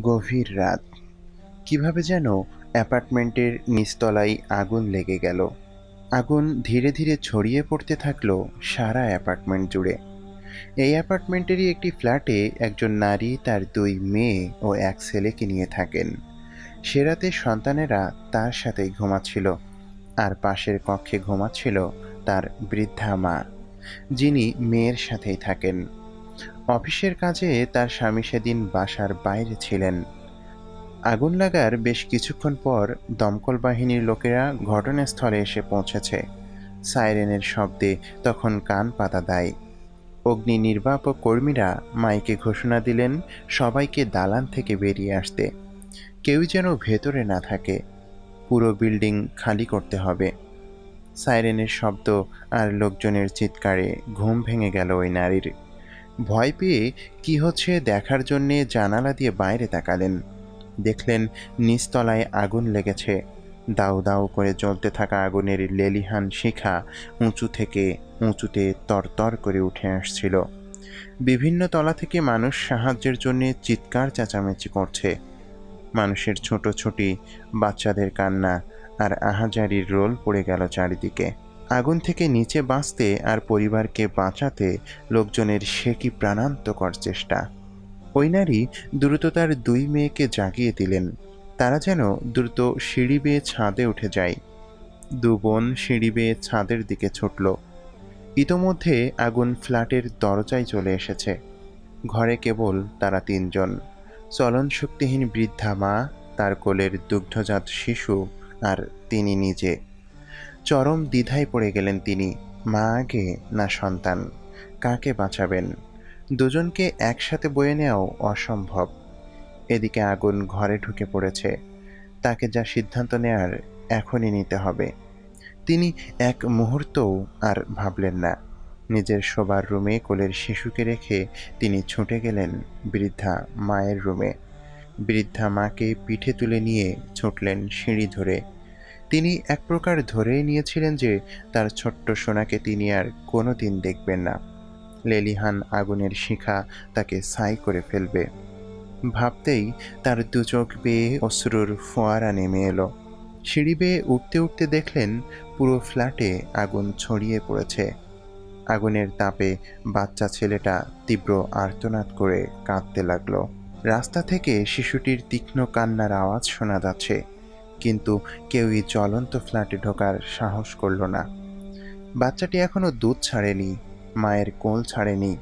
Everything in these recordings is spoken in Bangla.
গভীর রাত। কীভাবে যেন অ্যাপার্টমেন্টের নিচতলায় আগুন লেগে গেল। আগুন ধীরে ধীরে ছড়িয়ে পড়তে থাকল সারা অ্যাপার্টমেন্ট জুড়ে। এই অ্যাপার্টমেন্টেরই একটি ফ্ল্যাটে একজন নারী তার দুই মেয়ে ও এক ছেলেকে নিয়ে থাকেন। সে রাতে সন্তানেরা তার সাথেই ঘুমাচ্ছিল আর পাশের কক্ষে ঘুমাচ্ছিল তার বৃদ্ধা মা, যিনি মেয়ের সাথেই থাকেন। অফিসের কাজে তার স্বামী সেদিন বাসার বাইরে ছিলেন। আগুন লাগার বেশ কিছুক্ষণ পর দমকল বাহিনীর লোকেরা ঘটনাস্থলে এসে পৌঁছেছে। সাইরেনের শব্দে তখন কান পাতা দেয়। অগ্নি নির্বাপক কর্মীরা মাইকে ঘোষণা দিলেন সবাইকে দালান থেকে বেরিয়ে আসতে। কেউ যেন ভেতরে না থাকে। পুরো বিল্ডিং খালি করতে হবে। সাইরেনের শব্দ আর লোকজনের চিৎকারে ঘুম ভেঙে গেল ওই নারীর। ভয় পেয়ে কি হচ্ছে দেখার জন্যে জানালা দিয়ে বাইরে তাকালেন। দেখলেন নিচতলায় আগুন লেগেছে। দাউ দাউ করে জ্বলতে থাকা আগুনের লেলিহান শিখা উঁচু থেকে উঁচুতে তরতর করে উঠে আসছিল। বিভিন্ন তলা থেকে মানুষ সাহায্যের জন্য চিৎকার চেঁচামেচি করছে। মানুষের ছোট ছোটি বাচ্চাদের কান্না আর আহাজারির রোল পড়ে গেল চারিদিকে। আগুন থেকে নিচে বাঁচতে আর পরিবারকে বাঁচাতে লোকজনের সে কি প্রাণান্তকর চেষ্টা? ওই নারী দ্রুত তার দুই মেয়েকে জাগিয়ে দিলেন। তারা যেন দ্রুত সিঁড়ি বেয়ে ছাদে উঠে যায়। দু বোন সিঁড়ি বেয়ে ছাদের দিকে ছুটল। ইতোমধ্যে আগুন ফ্ল্যাটের দরজায় চলে এসেছে। ঘরে কেবল তারা তিনজন। চলন শক্তিহীন বৃদ্ধা মা, তার কোলের দুগ্ধজাত শিশু আর তিনি নিজে। চরম দ্বিধায় পড়ে গেলেন তিনি। মা আগে, না সন্তান। কাকে বাঁচাবেন? দুজনকে একসাথে বয়ে নেওয়াও অসম্ভব। এদিকে আগুন ঘরে ঢুকে পড়েছে। তাকে যা সিদ্ধান্ত নেয়ার এখনই নিতে হবে। তিনি এক মুহূর্তও আর ভাবলেন না। নিজের শোবার রুমে কোলের শিশুকে রেখে তিনি ছুটে গেলেন বৃদ্ধা মায়ের রুমে। বৃদ্ধা মাকে পিঠে তুলে নিয়ে ছুটলেন সিঁড়ি ধরে। তিনি এক প্রকার ধরেই নিয়েছিলেন যে তার ছোট্ট সোনাকে তিনি আর কোনো দিন দেখবেন না। লেলিহান আগুনের শিখা তাকে ছাই করে ফেলবে। ভাবতেই তার দু চোখ বেয়ে অশ্রুর ফোয়ারা নেমে এলো। সিঁড়ি বেয়ে উঠতে উঠতে দেখলেন পুরো ফ্ল্যাটে আগুন ছড়িয়ে পড়েছে। আগুনের তাপে বাচ্চা ছেলেটা তীব্র আর্তনাদ করে কাঁদতে লাগল। রাস্তা থেকে শিশুটির তীক্ষ্ণ কান্নার আওয়াজ শোনা যাচ্ছে। কিন্তু কেউই জ্বলন্ত ফ্ল্যাটে ঢোকার সাহস করল না। বাচ্চাটি এখনও দুধ ছাড়েনি, মায়ের কোল ছাড়েনি।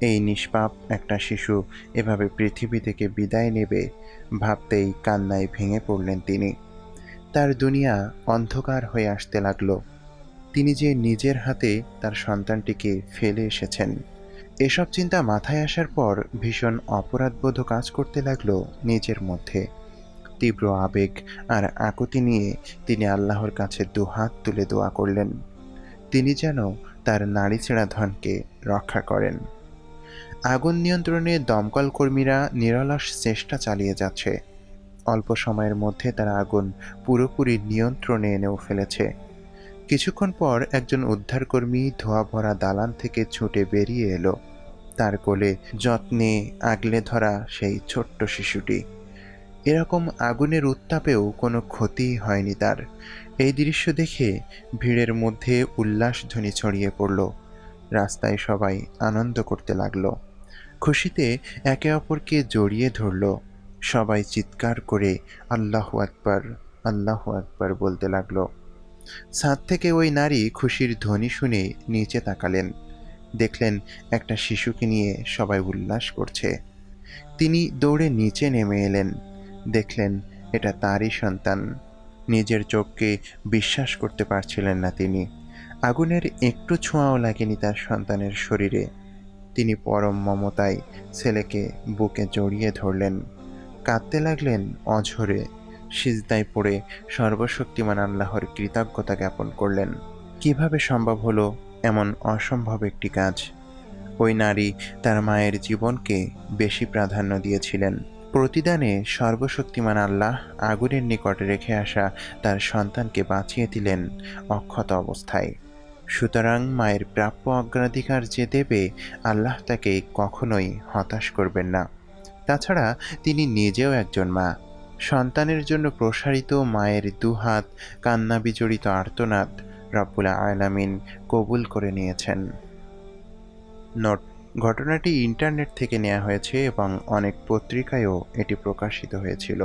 এই নিষ্পাপ একটা শিশু এভাবে পৃথিবী থেকে বিদায় নেবে ভাবতেই কান্নায় ভেঙে পড়লেন তিনি। তার দুনিয়া অন্ধকার হয়ে আসতে লাগল। তিনি যে নিজের হাতে তার সন্তানটিকে ফেলে এসেছেন, এসব চিন্তা মাথায় আসার পর ভীষণ অপরাধবোধ কাজ করতে লাগল নিজের মধ্যে। তীব্র আবেগ আর আকুতি নিয়ে তিনি আল্লাহর কাছে দুহাত তুলে দোয়া করলেন। তিনি যেন তার নারী ছেঁড়া ধনকে রক্ষা করেন। আগুন নিয়ন্ত্রণে দমকল কর্মীরা নিরলস চেষ্টা চালিয়ে যাচ্ছে। অল্প সময়ের মধ্যে তারা আগুন পুরোপুরি নিয়ন্ত্রণে এনেও ফেলেছে। কিছুক্ষণ পর একজন উদ্ধারকর্মী ধোয়া ভরা দালান থেকে ছুটে বেরিয়ে এলো। তার কোলে যত্নে আগলে ধরা সেই ছোট্ট শিশুটি। এরকম আগুনের উত্তাপেও কোনো ক্ষতি হয়নি তার। এই দৃশ্য দেখে ভিড়ের মধ্যে উল্লাসধ্বনি ছড়িয়ে পড়ল। রাস্তায় সবাই আনন্দ করতে লাগল। খুশিতে একে অপরকে জড়িয়ে ধরল। সবাই চিৎকার করে আল্লাহ আকবার আল্লাহ আকবার বলতে লাগল। ছাদ থেকে ওই নারী খুশির ধ্বনি শুনে নিচে তাকালেন। দেখলেন একটা শিশুকে নিয়ে সবাই উল্লাস করছে। তিনি দৌড়ে নিচে নেমে এলেন। দেখলেন এটা তারই সন্তান। নিজের চোখকে বিশ্বাস করতে পারছিলেন না তিনি। আগুনের একটু ছোঁয়াও লাগেনি তার সন্তানের শরীরে। তিনি পরম মমতায় ছেলেকে বুকে জড়িয়ে ধরলেন। কাঁদতে লাগলেন অঝরে। সিজদায় পড়ে সর্বশক্তিমান আল্লাহর কৃতজ্ঞতা জ্ঞাপন করলেন। কীভাবে সম্ভব হলো এমন অসম্ভব একটি কাজ? ওই নারী তার মায়ের জীবনকে বেশি প্রাধান্য দিয়েছিলেন। প্রতিদানে সর্বশক্তিমান আল্লাহ আগুনের নিকটে রেখে আসা তার সন্তানকে বাঁচিয়ে দিলেন অক্ষত অবস্থায়। সুতরাং মায়ের প্রাপ্য অগ্রাধিকার যে দেবে, আল্লাহ তাকে কখনোই হতাশ করবেন না। তাছাড়া তিনি নিজেও একজন মা। সন্তানের জন্য প্রসারিত মায়ের দুহাত, কান্না বিজড়িত আর্তনাদ রব্বুল আলামিন কবুল করে নিয়েছেন। নোট ঘটনাটি ইন্টারনেট থেকে নেওয়া হয়েছে এবং অনেক পত্রিকায়ও এটি প্রকাশিত হয়েছিল।